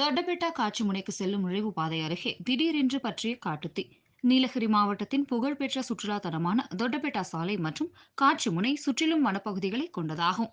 தொட்டபெட்டா காட்சி முனைக்கு செல்லும் நுழைவு பாதை அருகே திடீரென்று பற்றிய காட்டுத்தீ. நீலகிரி மாவட்டத்தின் புகழ்பெற்ற சுற்றுலா தலமான தொட்டபெட்டா சாலை மற்றும் காட்சி முனை சுற்றிலும் வனப்பகுதிகளை கொண்டதாகும்.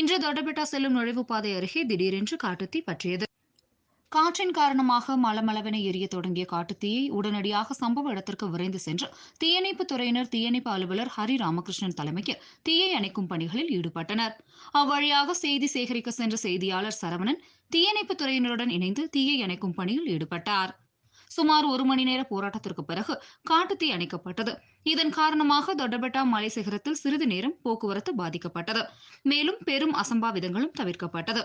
இன்று தொட்டபெட்டா செல்லும் நுழைவு பாதை அருகே திடீரென்று காட்டுத்தீ பற்றியது. காற்றின் காரணமாக மலமளவென எரிய தொடங்கிய காட்டுத்தீயை உடனடியாக சம்பவ இடத்திற்கு விரைந்து சென்று தீயணைப்பு துறையினர் தீயணைப்பு அலுவலர் ஹரி ராமகிருஷ்ணன் தலைமையில் தீயை அணைக்கும் பணிகளில் ஈடுபட்டனர். அவ்வழியாக செய்தி சேகரிக்க சென்ற செய்தியாளர் சரவணன் தீயணைப்பு துறையினருடன் இணைந்து தீயை அணைக்கும் பணியில் ஈடுபட்டார். சுமார் ஒரு மணி நேர போராட்டத்திற்கு பிறகு காட்டுத்தீ அணைக்கப்பட்டது. இதன் காரணமாக தொட்டபெட்டா மலை சிகரத்தில் சிறிது நேரம் போக்குவரத்து பாதிக்கப்பட்டது. மேலும் பெரும் அசம்பாவிதங்களும் தவிர்க்கப்பட்டது.